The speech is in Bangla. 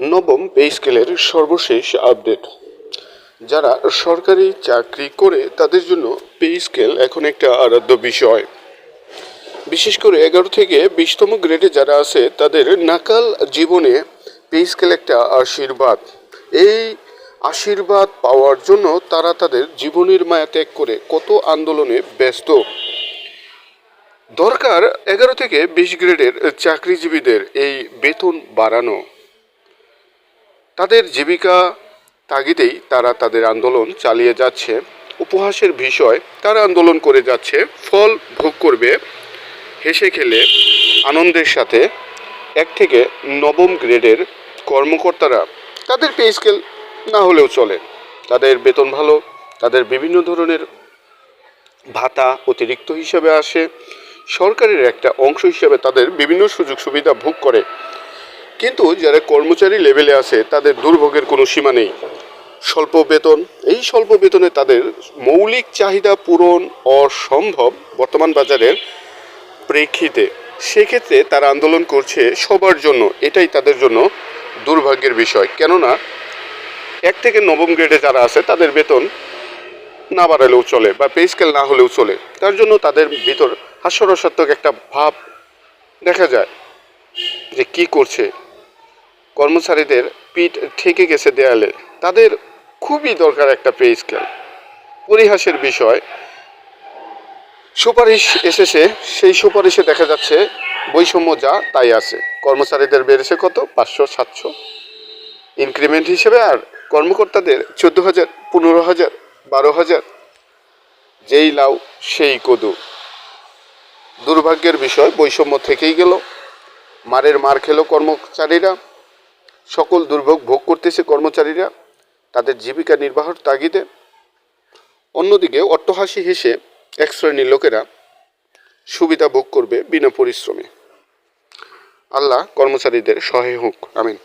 নবম পে স্কেলের সর্বশেষ আপডেট। যারা সরকারি চাকরি করে, তাদের জন্য পে স্কেল এখন একটা আরাধ্য বিষয়। বিশেষ করে এগারো থেকে বিশতম গ্রেডে যারা আছে, তাদের নাকাল জীবনে পে স্কেল একটা আশীর্বাদ। এই আশীর্বাদ পাওয়ার জন্য তারা তাদের জীবনের মায়া ত্যাগ করে কত আন্দোলনে ব্যস্ত। দরকার এগারো থেকে বিশ গ্রেডের চাকরিজীবীদের এই বেতন বাড়ানো। তাদের জীবিকা তাগিদেই তারা তাদের আন্দোলন চালিয়ে যাচ্ছে। উপহাসের বিষয় তারা আন্দোলন করে যাচ্ছে। ফল ভোগ করবে, হেসে খেলে, আনন্দের সাথে এক থেকে নবম গ্রেডের কর্মকর্তারা তাদের পে স্কেল না হলেও চলে। তাদের বেতন ভালো, তাদের বিভিন্ন ধরনের ভাতা অতিরিক্ত হিসাবে আসে। সরকারের একটা অংশ হিসাবে তাদের বিভিন্ন সুযোগ সুবিধা ভোগ করে। কিন্তু যারা কর্মচারী লেভেলে আছে, তাদের দুর্ভোগের কোনো সীমা নেই। স্বল্প বেতন, এই স্বল্প বেতনে তাদের মৌলিক চাহিদা পূরণ অসম্ভব বর্তমান বাজারের প্রেক্ষিতে। সেক্ষেত্রে তারা আন্দোলন করছে সবার জন্য, এটাই তাদের জন্য দুর্ভাগ্যের বিষয়। কেননা, এক থেকে নবম গ্রেডে যারা আছে, তাদের বেতন না বাড়ালেও চলে বা পে স্কেল না হলেও চলে। তার জন্য তাদের ভিতর হাস্যরসাত্মক একটা ভাব দেখা যায় যে কি করছে কর্মচারীদের পিঠ ঠেকে গেছে দেয়ালে। তাদের খুবই দরকার একটা পে স্কেল। পরিহাসের বিষয়, সুপারিশ এসেছে, সেই সুপারিশে দেখা যাচ্ছে বৈষম্য যা তাই আছে। কর্মচারীদের বেড়েছে কত? পাঁচশো, সাতশো। ইনক্রিমেন্ট হিসেবে আর কর্মকর্তাদের চোদ্দ হাজার, পনেরো হাজার, বারো হাজার। যেই লাউ, সেই কদু। দুর্ভাগ্যের বিষয়, বৈষম্য থেকেই গেল। মারের মার খেলো কর্মচারীরা। সকল দুর্ভোগ ভোগ করতেছে কর্মচারীরা, তাদের জীবিকা নির্বাহর তাগিদে। অন্যদিকে অট্টহাসি হেসে এক শ্রেণির লোকেরা সুবিধা ভোগ করবে বিনা পরিশ্রমে। আল্লাহ কর্মচারীদের সহায় হোক, আমিন।